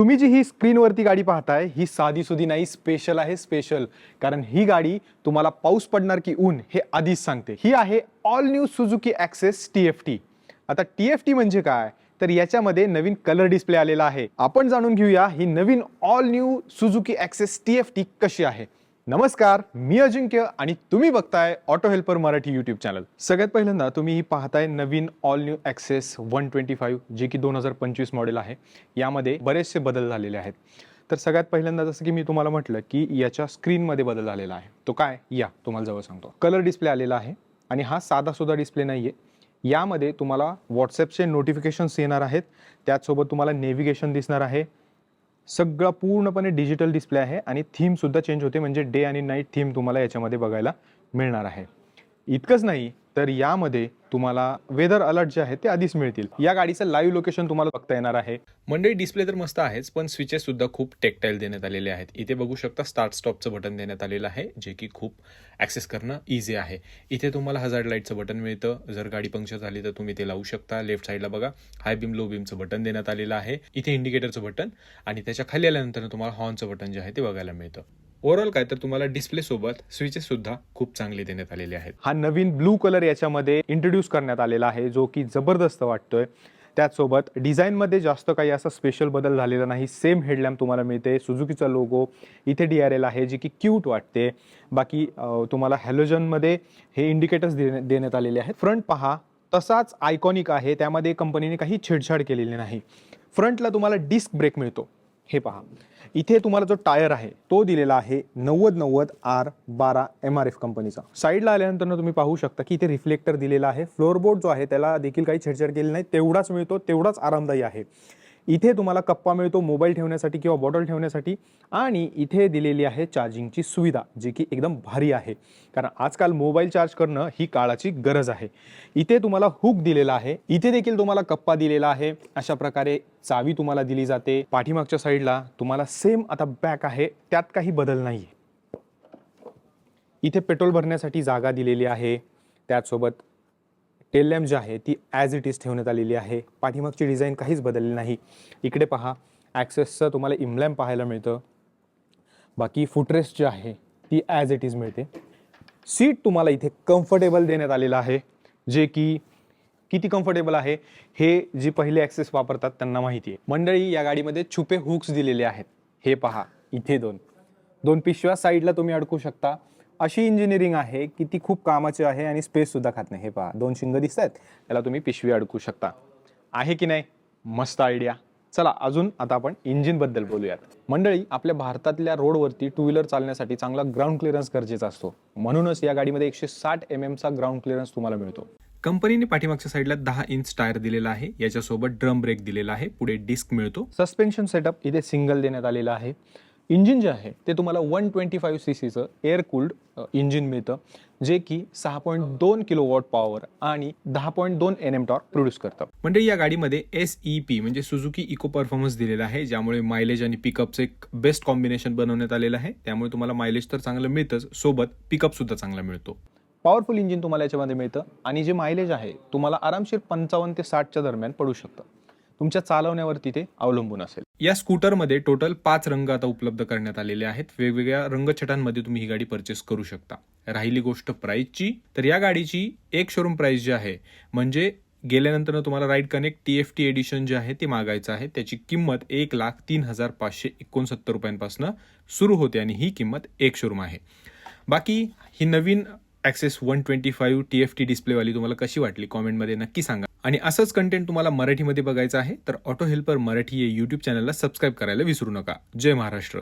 तुम्ही जी ही स्क्रीनवरती गाडी पाहताय ही साधी सुधी नाही स्पेशल आहे स्पेशल कारण ही गाडी तुम्हाला पाऊस पडणार की ऊन हे आधीच सांगते. ही आहे all new Suzuki Access T F T आता टी एफ टी म्हणजे काय? तर याच्यामध्ये नवीन कलर डिस्प्ले आलेला आहे. आपण जाणून घेऊया ही नवीन all new Suzuki Access T F T कशी आहे. नमस्कार मी अजिंक्य आणि तुम्ही बघताय auto helper Marathi YouTube channel सगळ्यात पहिल्यांदा तुम्ही ही पाहताय नवीन all new Access one twenty five जे की दोन हजार पंचवीस मॉडेल आहे. यामध्ये बरेचसे बदल झालेले आहेत. तर सगळ्यात पहिल्यांदा जसं की मी तुम्हाला म्हटलं की याच्या स्क्रीनमध्ये बदल झालेला आहे. तो काय? या तुम्हाला जवळ सांगतो. कलर डिस्प्ले आलेला आहे आणि हा साधा सुद्धा डिस्प्ले नाही आहे यामध्ये तुम्हाला व्हॉट्सॲपचे नोटिफिकेशन्स येणार आहेत. त्याचसोबत तुम्हाला नेव्हिगेशन दिसणार आहे. सगळा पूर्णपणे डिजिटल डिस्प्ले आहे आणि थीमसुद्धा चेंज होते म्हणजे डे आणि नाईट थीम तुम्हाला याच्यामध्ये बघायला मिळणार आहे. इतकंच नाही तर यामध्ये तुम्हाला वेदर अलर्ट जे आहेत ते आधीच मिळतील. या गाडीचं लाईव्ह लोकेशन तुम्हाला बघता येणार आहे. मंडळी डिस्प्ले तर मस्त आहेच पण स्विचेस सुद्धा खूप टेक्टाईल देण्यात आलेले आहेत. इथे बघू शकता स्टार्ट स्टॉपचं बटन देण्यात आलेलं आहे जे की खूप ॲक्सेस करणं इझी आहे. इथे तुम्हाला हजार्ड लाईटचं बटन मिळतं. जर गाडी पंक्चर झाली तर तुम्ही ते लावू शकता. लेफ्ट साईडला बघा हाय बीम लो बीमचं बटन देण्यात आलेलं आहे. इथे इंडिकेटरचं बटन आणि त्याच्याखाली आल्यानंतर तुम्हाला हॉर्नचं बटन जे आहे ते बघायला मिळतं. ओव्हरऑल काय तर तुम्हाला डिस्प्ले सोबत स्विचेस सुद्धा खूप चांगले देण्यात आलेले आहेत. हा नवीन ब्लू कलर याच्यामध्ये इंट्रोड्यूस करण्यात आलेला आहे जो की जबरदस्त वाटतोय. त्याचसोबत डिझाईनमध्ये जास्त काही असा स्पेशल बदल झालेला नाही. सेम हेडलॅम्प तुम्हाला मिळते सुझुकीचा लोगो इथे डी आर एल आहे जी की क्यूट वाटते. बाकी तुम्हाला हॅलोजनमध्ये हे इंडिकेटर्स देण्या देण्यात आलेले आहेत. फ्रंट पहा तसाच आयकॉनिक आहे. त्यामध्ये कंपनीने काही छेडछाड केलेली नाही. फ्रंटला तुम्हाला डिस्क ब्रेक मिळतो. हे पहा. इथे तुम्हाला जो टायर आहे तो दिलेला आहे नव्वद नव्वद आर बारा एम आर एफ कंपनीचा. साईडला आल्यानंतर तुम्ही पाहू शकता की इथे रिफ्लेक्टर दिलेला आहे. फ्लोअरबोर्ड जो आहे त्याला देखील काही छेडछाड केली नाही. तेवढाच मिळतो तेवढाच आरामदायी आहे. इथे तुम्हाला कप्पा मिळतो मोबाईल ठेवण्यासाठी किंवा बॉटल ठेवण्यासाठी. आणि इथे दिलेली आहे चार्जिंगची सुविधा जी की एकदम भारी आहे. कारण आजकाल मोबाईल चार्ज करणं ही काळाची गरज आहे. इथे तुम्हाला हुक दिलेला आहे. इथे देखील तुम्हाला कप्पा दिलेला आहे. अशा प्रकारे चावी तुम्हाला दिली जाते. पाठीमागच्या साईडला तुम्हाला सेम आता बॅक आहे. त्यात काही बदल नाही इथे पेट्रोल भरण्यासाठी जागा दिलेली आहे. त्याचसोबत टेल लॅम्प जी आहे ती ॲज इट इज ठेवण्यात आलेली आहे. पाठीमागची डिझाईन काहीच बदलली नाही. इकडे पहा ॲक्सेसचं तुम्हाला इमलॅम्प पाहायला मिळतं. बाकी फुटरेस्ट जी आहे ती ॲज इट इज मिळते. सीट तुम्हाला इथे कम्फर्टेबल देण्यात आलेलं आहे. जे की किती कम्फर्टेबल आहे हे जी पहिले ॲक्सेस वापरतात त्यांना माहिती आहे मंडळी या गाडीमध्ये छुपे हुक्स दिलेले आहेत. हे पहा इथे दोन. दोन पिशव्या साईडला तुम्ही अडकू शकता. अशी इंजिनिअरिंग आहे की ती खूप कामाची आहे आणि स्पेस सुद्धा खात नाही. हे पहा दोन शिंग दिसत आहेत. त्याला तुम्ही पिशवी अडकू शकता. आहे की नाही? मस्त आयडिया चला अजून आता आपण इंजिनबद्दल बोलूयात. मंडळी आपल्या भारतातल्या रोडवरती टू व्हीलर चालण्यासाठी चांगला ग्राउंड क्लिअरन्स गरजेचा असतो. म्हणूनच या गाडीमध्ये एकशे साठ एम एमचा ग्राउंड क्लिअरन्स तुम्हाला मिळतो. कंपनीने पाठीमागच्या साईडला दहा इंच टायर दिलेला आहे. याच्यासोबत ड्रम ब्रेक दिलेला आहे. पुढे डिस्क मिळतो. सस्पेन्शन सेटअप इथे सिंगल देण्यात आलेला आहे. इंजिन जे आहे ते तुम्हाला वन ट्वेंटी फाईव्ह सी सीचं एअर कूल्ड इंजिन मिळतं जे की सहा पॉईंट दोन किलो वॉट पॉवर आणि दहा पॉईंट दोन एन एम टॉर्क प्रोड्यूस करतं. म्हणजे या गाडीमध्ये एस ई पी म्हणजे सुझुकी इको परफॉर्मन्स दिलेला आहे ज्यामुळे मायलेज आणि पिकअपचं एक बेस्ट कॉम्बिनेशन बनवण्यात आलेलं आहे. त्यामुळे तुम्हाला मायलेज तर चांगलं मिळतंच सोबत पिकअप सुद्धा चांगला मिळतो. पॉवरफुल इंजिन तुम्हाला याच्यामध्ये मिळतं आणि जे मायलेज आहे तुम्हाला आरामशीर पंचावन्न ते साठच्या दरम्यान पडू शकतं. तुमच्या चालवण्यावरती ते अवलंबून असेल. या स्कूटरमध्ये टोटल पाच रंग आता उपलब्ध करण्यात आलेले आहेत. वेगवेगळ्या रंगछटांमध्ये तुम्ही ही गाडी परचेस करू शकता. राहिली गोष्ट प्राइसची तर या गाडीची एक शोरूम प्राईस जी आहे म्हणजे गेल्यानंतर तुम्हाला ride connect T F T edition जे आहे ते मागायचं आहे. त्याची किंमत एक लाख तीन हजार पाचशे एकोणसत्तर रुपयांपासून सुरू होते आणि ही किंमत एक शोरूम आहे. बाकी ही नवीन Access one twenty five T F T डिस्प्लेवाली तुम्हाला कशी वाटली? कॉमेंटमध्ये नक्की सांगा. आणि असंच कंटेंट तुम्हाला मराठीमध्ये बघायचं आहे तर ऑटो हेल्पर मराठी या यूट्यूब चॅनलला सबस्क्राईब करायला विसरू नका. जय महाराष्ट्र.